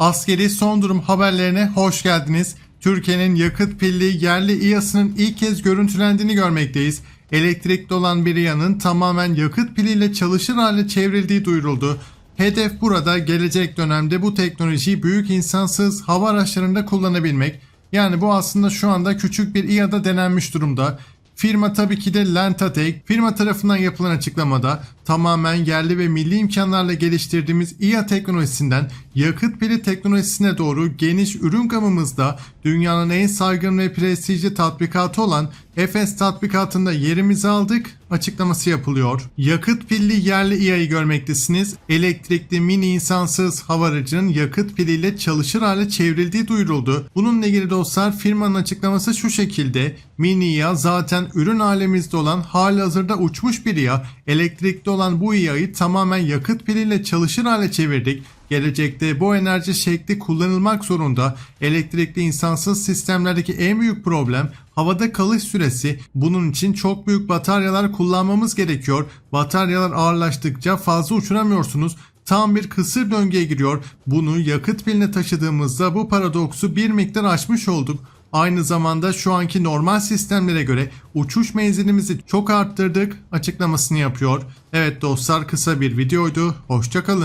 Askeri son durum haberlerine hoş geldiniz. Türkiye'nin yakıt pilli yerli İHA'sının ilk kez görüntülendiğini görmekteyiz. Elektrikli olan bir İHA'nın tamamen yakıt piliyle çalışır hale çevrildiği duyuruldu. Hedef burada gelecek dönemde bu teknolojiyi büyük insansız hava araçlarında kullanabilmek. Yani bu aslında şu anda küçük bir İHA'da denenmiş durumda. Firma tabii ki de Lentatek. Firma tarafından yapılan açıklamada tamamen yerli ve milli imkanlarla geliştirdiğimiz İHA teknolojisinden yakıt pili teknolojisine doğru geniş ürün gamımızda dünyanın en saygın ve prestijli tatbikatı olan Efes tatbikatında yerimizi aldık açıklaması yapılıyor. Yakıt pilli yerli İHA'yı görmektesiniz. Elektrikli mini insansız hava aracının yakıt piliyle çalışır hale çevrildiği duyuruldu. Bununla ilgili dostlar firmanın açıklaması şu şekilde. Mini İHA zaten ürün alemimizde olan hali hazırda uçmuş bir İHA. Elektrikli olan bu İHA'yı tamamen yakıt piliyle çalışır hale çevirdik. Gelecekte bu enerji şekli kullanılmak zorunda. Elektrikli insansız sistemlerdeki en büyük problem havada kalış süresi. Bunun için çok büyük bataryalar kullanmamız gerekiyor. Bataryalar ağırlaştıkça fazla uçuramıyorsunuz. Tam bir kısır döngüye giriyor. Bunu yakıt piline taşıdığımızda bu paradoksu bir miktar aşmış olduk. Aynı zamanda şu anki normal sistemlere göre uçuş menzilimizi çok arttırdık açıklamasını yapıyor. Evet dostlar kısa bir videoydu. Hoşçakalın.